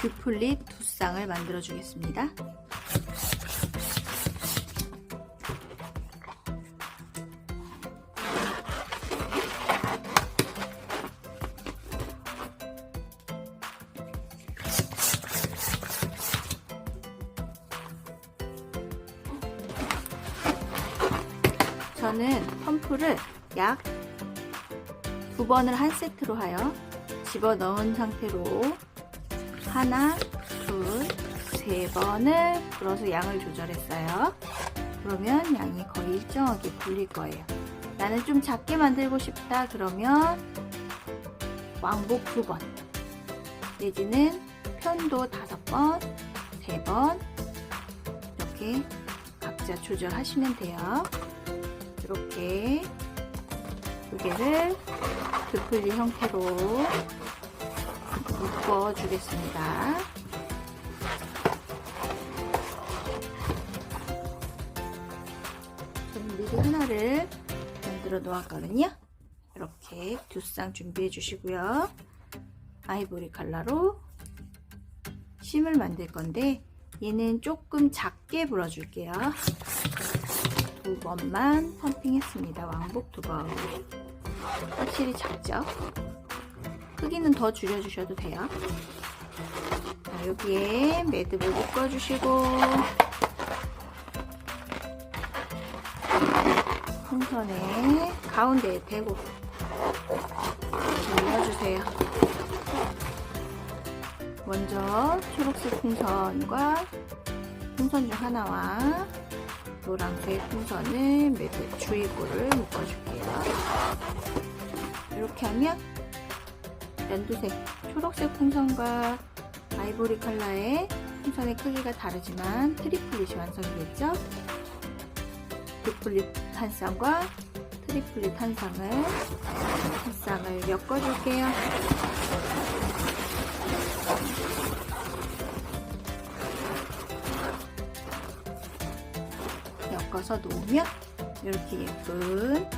듀플릿 두 쌍을 만들어 주겠습니다. 저는 펌프를 약 두 번을 한 세트로 하여 집어 넣은 상태로 하나, 둘, 세 번을 불어서 양을 조절했어요. 그러면 양이 거의 일정하게 불릴 거예요. 나는 좀 작게 만들고 싶다 그러면 왕복 두 번, 내지는 편도 다섯 번, 세 번, 이렇게 각자 조절하시면 돼요. 이렇게 두 개를 드플리 형태로 묶어 주겠습니다. 저는 미리 하나를 만들어 놓았거든요. 이렇게 두 쌍 준비해 주시고요. 아이보리 컬러로 심을 만들 건데 얘는 조금 작게 불어줄게요. 두 번만 펌핑했습니다. 왕복 두 번. 확실히 작죠? 크기는 더 줄여주셔도 돼요. 자, 여기에 매듭을 묶어주시고 풍선에 가운데에 대고 올려주세요. 먼저 초록색 풍선과 풍선 중 하나와 노란색 풍선을 매듭 주위골을 묶어줄게요. 이렇게 하면 연두색, 초록색 풍선과 아이보리 컬러의 풍선의 크기가 다르지만 트리플릿이 완성되겠죠? 두플릿 한 쌍과 트리플릿 한 쌍을 엮어줄게요. 엮어서 놓으면 이렇게 예쁜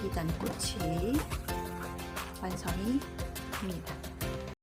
비단꽃이 완성이 됩니다.